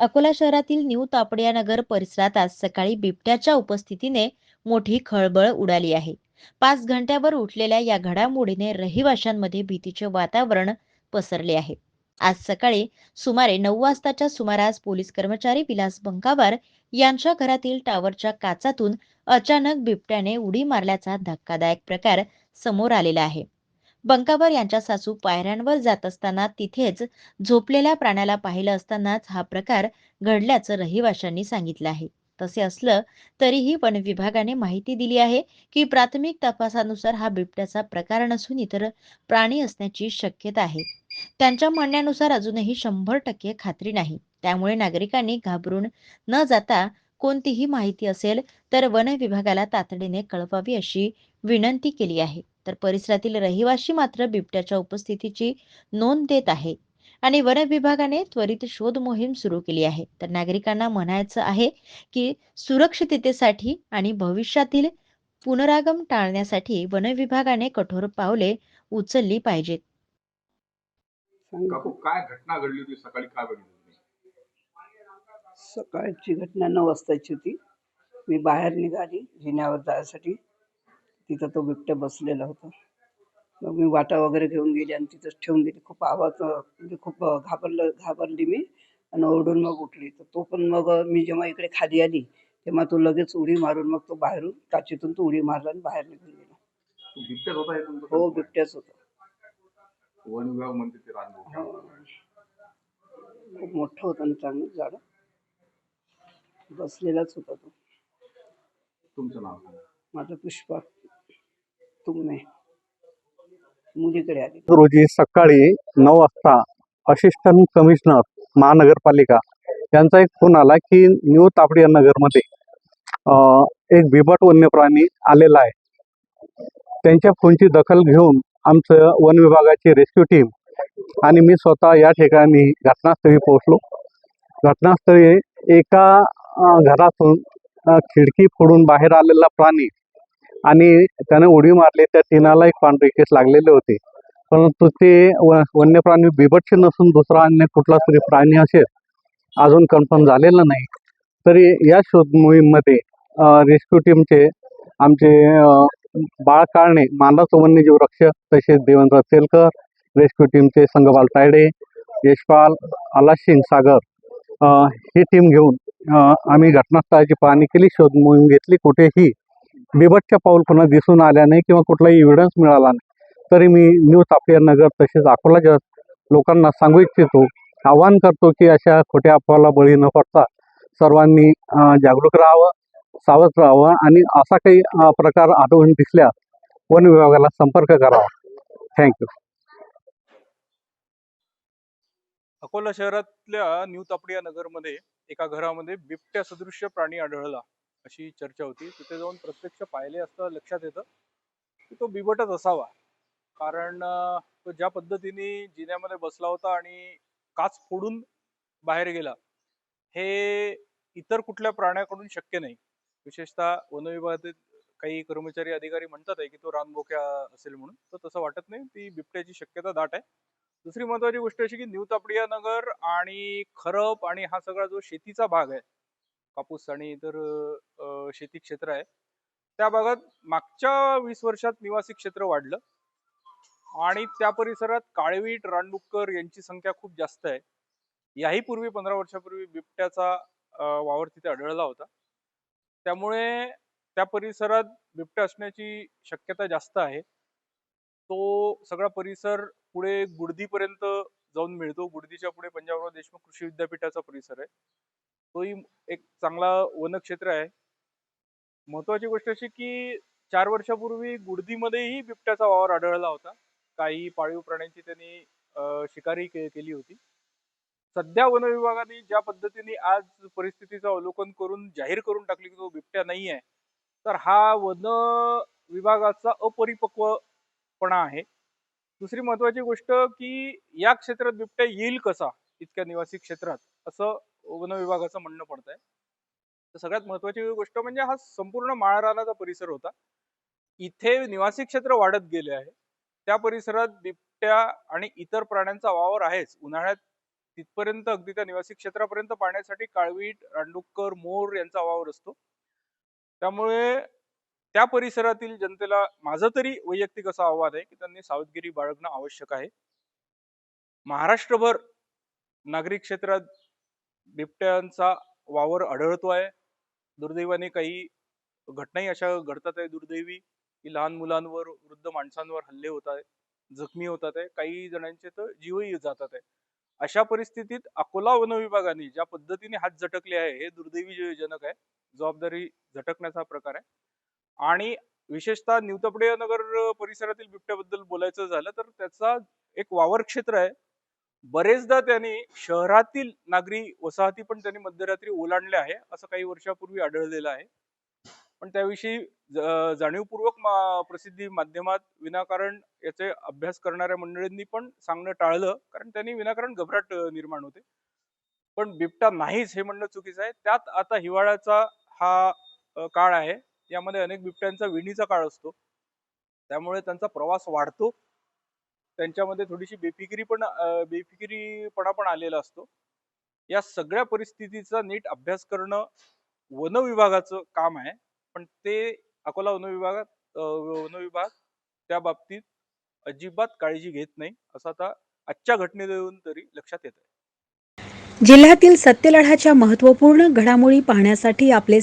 अकोला शहरातील न्यू तापडिया नगर परिसरात आज सकाळी बिबट्याच्या उपस्थितीने मोठी खळबळ उडाली आहे. पाच घंट्यावर उठलेल्या या घडामोडीने रहिवाशांमध्ये भीतीचे वातावरण पसरले आहे. आज सकाळी सुमारे नऊ वाजताच्या सुमारास पोलीस कर्मचारी विलास बंकावार यांच्या घरातील टावरच्या काचातून अचानक बिबट्याने उडी मारल्याचा धक्कादायक प्रकार समोर आलेला आहे. बंकावर यांच्या सासू पायऱ्यांवर जात असताना तिथेच झोपलेल्या प्राण्याला पाहिलं असतानाच हा प्रकार घडल्याचं रहिवाशांनी सांगितलं आहे. तसे असलं तरीही वन विभागाने माहिती दिली आहे की प्राथमिक तपासानुसार हा बिबट्याचा प्रकार नसून इतर प्राणी असण्याची शक्यता आहे. त्यांच्या म्हणण्यानुसार अजूनही शंभर टक्के खात्री नाही. त्यामुळे नागरिकांनी घाबरून न जाता कोणतीही माहिती असेल तर वन विभागाला तातडीने कळवावी अशी विनंती केली आहे. तर परिसरातील रहिवासी मात्र बिबट्याच्या उपस्थितीची नोंद देत आहे आणि वन विभागाने त्वरित शोध मोहीम सुरू केली आहे. तर नागरिकांना म्हणायचं आहे की सुरक्षिततेसाठी आणि भविष्यातील पुनरागम टाळण्यासाठी वन विभागाने कठोर पावले उचलली पाहिजेत. काय घटना घडली होती? सकाळी काय तुम्ही सकाळची घटना नऊ वाजताची होती. मी बाहेर निघाली जिन्यावर जायसाठी. तिथं तो बिबट्या बसलेला होता. मग मी वाटा वगैरे घेऊन गेली आणि तिथंच ठेवून दिली. खूप आवाज म्हणजे खूप घाबरलं घाबरली मी आणि ओरडून मग उठली. तर तो पण मग मी जेव्हा इकडे खाली आली तेव्हा तो लगेच उडी मारून मग तो बाहेरून काचेतून तो उडी मारला आणि बाहेर निघून गेला. तो बिबट्याच होता हे बिबट्याच होता. वन विभाग म्हणते ते रानभाऊ हो. खूप मोठं होतं ना चांगलं झाड. बसलेलाच होता तो. तुमचं नाव सांगा. माझं पुष्पा. तुम्ही मुलीकडे आली. रोजी सकाळी नऊ वाजता असिस्टंट कमिशनर महानगरपालिका यांचा एक फोन आला की न्यू तापडिया नगरमध्ये अं, एक बिबट वन्य प्राणी आलेला आहे. त्यांच्या फोनची दखल घेऊन आमचं वन विभागाची रेस्क्यू टीम आणि मी स्वतः या ठिकाणी घटनास्थळी पोहोचलो. घटनास्थळी एका घरातून खिडकी फोडून बाहेर आलेला प्राणी आणि त्याने उडी मारली. त्या टिनाला एक पांढरे केस लागलेले होते. परंतु ते वन्य प्राणी बिबटचे नसून दुसरा अन्य कुठला तरी प्राणी असेल अजून कन्फर्म झालेलं नाही. तरी या शोध मोहीममध्ये रेस्क्यू टीमचे आमचे बाळ काळणे मानस वन्यजीव रक्षक तसेच देवेंद्र तेलकर रेस्क्यू टीमचे संगबाल तायडे यशपाल अलासिंग सागर ही टीम घेऊन आम्ही घटनास्थळाची पाहणी केली शोध मोहीम घेतली. कुठेही बिबटच्या पाऊलपणा दिसून आल्या नाही किंवा कुठलाही एव्हिडन्स मिळाला नाही. तरी मी न्यू तापिया नगर तसेच अकोलाच्या लोकांना सांगू इच्छितो आवाहन करतो की अशा खोट्या अफवाला बळी न पडता सर्वांनी जागरूक राहावं सावध राहावं आणि असा काही प्रकार आढळून दिसल्यास वन विभागाला संपर्क करावा. थँक्यू अकोला शहरातल्या न्यू तापडिया नगरमध्ये एका घरामध्ये बिबट्या सदृश्य प्राणी आढळला अशी चर्चा होती. तिथे जाऊन प्रत्यक्ष पाहिले असता लक्षात येतं की तो बिबटच असावा. कारण तो ज्या पद्धतीने जिन्यामध्ये बसला होता आणि काच फोडून बाहेर गेला हे इतर कुठल्या प्राण्याकडून शक्य नाही. विशेषतः वनविभागातील काही कर्मचारी अधिकारी म्हणतात आहे की तो रानबोक्या असेल म्हणून. तर तसं वाटत नाही. ती बिबट्याची शक्यता दाट आहे. दुसरी महत्वाची गोष्ट अशी की न्यू तापडिया नगर आणि खरप आणि हा सगळा जो शेतीचा भाग आहे कापूस आणि इतर शेती क्षेत्र आहे त्या भागात मागच्या वीस वर्षात निवासी क्षेत्र वाढलं आणि त्या परिसरात काळवीट रानडुक्कर यांची संख्या खूप जास्त आहे. याही पूर्वी पंधरा वर्षापूर्वी बिबट्याचा वावर तिथे आढळला होता. त्यामुळे त्या परिसरात बिबट्या असण्याची शक्यता जास्त आहे. तो सगळा परिसर पुढे गुडदीपर्यंत जाऊन मिळतो. गुडदीच्या पुढे पंजाबराव देशमुख कृषी विद्यापीठाचा परिसर आहे. तोही एक चांगला वनक्षेत्र आहे. महत्वाची गोष्ट अशी की चार वर्षापूर्वी गुडदीमध्येही बिबट्याचा वावर आढळला होता. काही पाळीव प्राण्यांची त्यांनी शिकारी के- केली होती. सध्या वन विभागाने ज्या पद्धतीने आज परिस्थितीचं अवलोकन करून जाहीर करून टाकली की तो बिबट्या नाही आहे तर हा वन विभागाचा अपरिपक्व अपरिपक्वपणा आहे. दुसरी महत्वाची गोष्ट की या क्षेत्रात बिबट्या येईल कसा? इतक्या निवासी क्षेत्रात असं वन विभागाचं म्हणणं पडत आहे तर सगळ्यात महत्वाची गोष्ट म्हणजे हा संपूर्ण माळरानाचा परिसर होता. इथे निवासी क्षेत्र वाढत गेले आहे. त्या परिसरात बिबट्या आणि इतर प्राण्यांचा वावर आहेच. उन्हाळ्यात तिथपर्यंत अगदी त्या निवासी क्षेत्रापर्यंत पाण्यासाठी काळवीट रानडुक्कर मोर यांचा वावर असतो. त्यामुळे त्या परिसरातील जनतेला माझं तरी वैयक्तिक असं आव्हान आहे की त्यांनी सावधगिरी बाळगणं आवश्यक आहे. महाराष्ट्रभर नागरिक क्षेत्रात बिबट्यांचा वावर आढळतो आहे. दुर्दैवाने काही घटनाही अशा घडतात आहे. दुर्दैवी की लहान मुलांवर वृद्ध माणसांवर हल्ले होत आहेत जखमी होतात आहे. काही जणांचे तर जीवही जातात आहे. अशा परिस्थितीत अकोला वन विभागाने ज्या पद्धतीने हात झटकले आहे हे दुर्दैवी जनक आहे जबाबदारी झटकण्याचा प्रकार आहे. आणि विशेषतः न्यूतपडे नगर परिसरातील बिबट्याबद्दल बोलायचं झालं तर त्याचा एक वावर क्षेत्र आहे. बरेचदा त्यांनी शहरातील नागरी वसाहती पण त्यांनी मध्यरात्री ओलांडल्या आहे असं काही वर्षापूर्वी आढळलेलं आहे. पण त्याविषयी जाणीवपूर्वक मा- प्रसिद्धी माध्यमात विनाकारण याचे अभ्यास करणाऱ्या मंडळींनी पण सांगणं टाळलं कारण त्यांनी विनाकारण घबराट निर्माण होते. पण बिबटा नाहीच हे म्हणणं चुकीचं आहे. त्यात आता हिवाळ्याचा हा काळ आहे. यामध्ये अनेक बिबट्यांचा विणीचा काळ असतो. त्यामुळे त्यांचा प्रवास वाढतो. त्यांच्यामध्ये थोडीशी बेफिकिरी पण बेफिकिरीपणा पण आलेला असतो. या सगळ्या परिस्थितीचा नीट अभ्यास करणं वन विभागाचं काम आहे. पण ते अकोला वन विभागात वन विभाग त्या बाबतीत अजिबात काळजी घेत नाही. असं आता आजच्या घटनेवरून तरी लक्षात येत आहे जिल्ह्यातील सत्यलढाच्या महत्त्वपूर्ण घडामोडी पाहण्यासाठी आपले